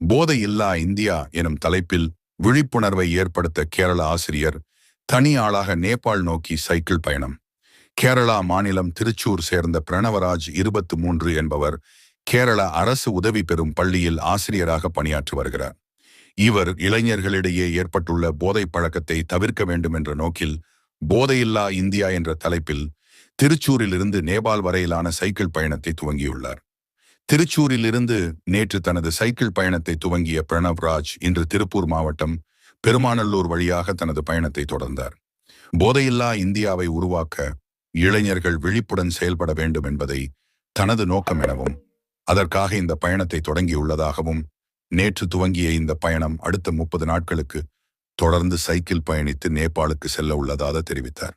போதையில்லா India எனும் தலைப்பில் விழிப்புணர்வை ஏற்படுத்த கேரள ஆசிரியர் தனி ஆளாக நேபாள் நோக்கி சைக்கிள் பயணம். கேரளா மாநிலம் திருச்சூர் சேர்ந்த பிரணவராஜ் இருபத்து மூன்று என்பவர் கேரள அரசு உதவி பெறும் பள்ளியில் ஆசிரியராக பணியாற்றி வருகிறார். இவர் இளைஞர்களிடையே ஏற்பட்டுள்ள போதை பழக்கத்தை தவிர்க்க வேண்டும் என்ற நோக்கில் போதையில்லா இந்தியா என்ற தலைப்பில் திருச்சூரிலிருந்து நேபாள் வரையிலான சைக்கிள் பயணத்தை துவங்கியுள்ளார். திருச்சூரிலிருந்து நேற்று தனது சைக்கிள் பயணத்தை துவங்கிய பிரணவ்ராஜ் இன்று திருப்பூர் மாவட்டம் பெருமாநல்லூர் வழியாக தனது பயணத்தை தொடர்ந்தார். போதையில்லா இந்தியாவை உருவாக்க இளைஞர்கள் விழிப்புடன் செயல்பட வேண்டும் என்பதை தனது நோக்கம் எனவும் அதற்காக இந்த பயணத்தை தொடங்கியுள்ளதாகவும் நேற்று துவங்கிய இந்த பயணம் அடுத்த முப்பது நாட்களுக்கு தொடர்ந்து சைக்கிள் பயணித்து நேபாளுக்கு செல்ல உள்ளதாக தெரிவித்தார்.